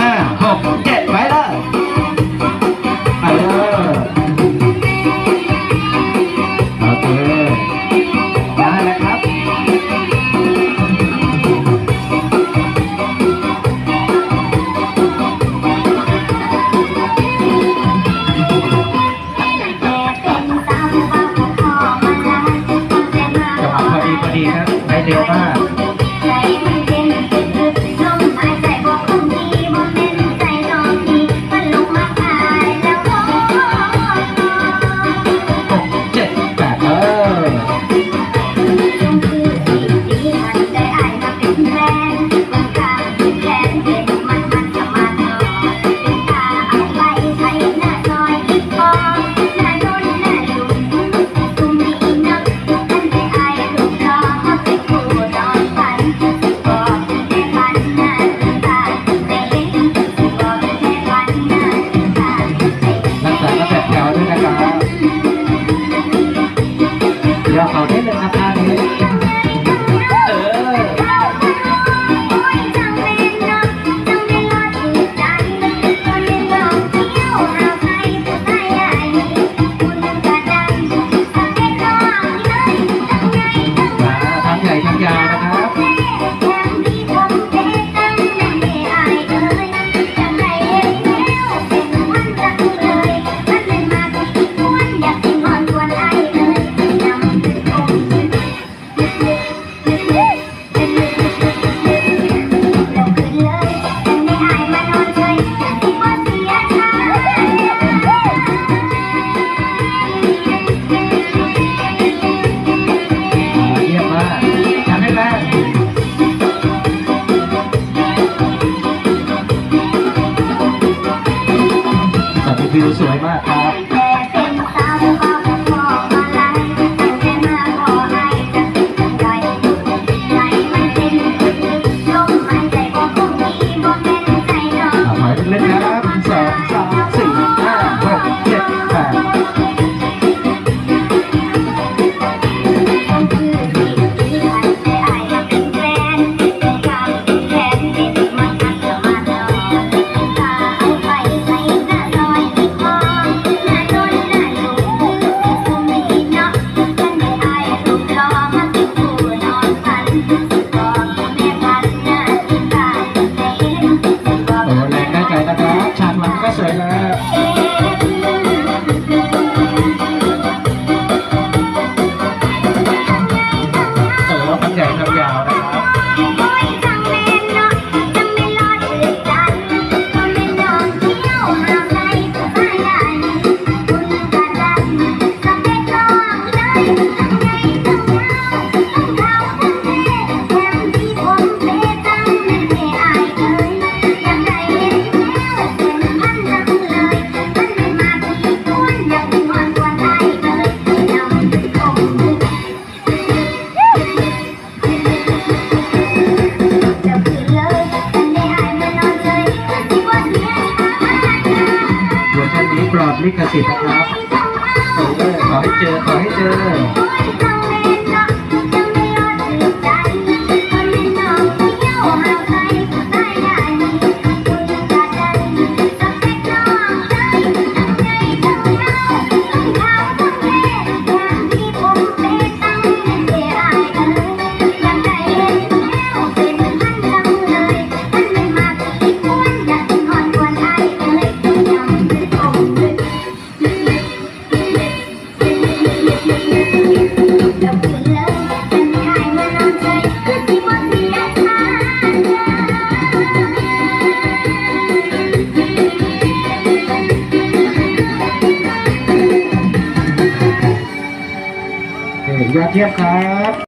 ห้าหกเจ็ดไปลยไปลยโอเคได้แล้วครับจัหวพอดีพอดีครัได้เร็วมาก ลิขสิทธิ์นะครับขอให้เจอขอให้เจอ ยอดเยี่ยมครับ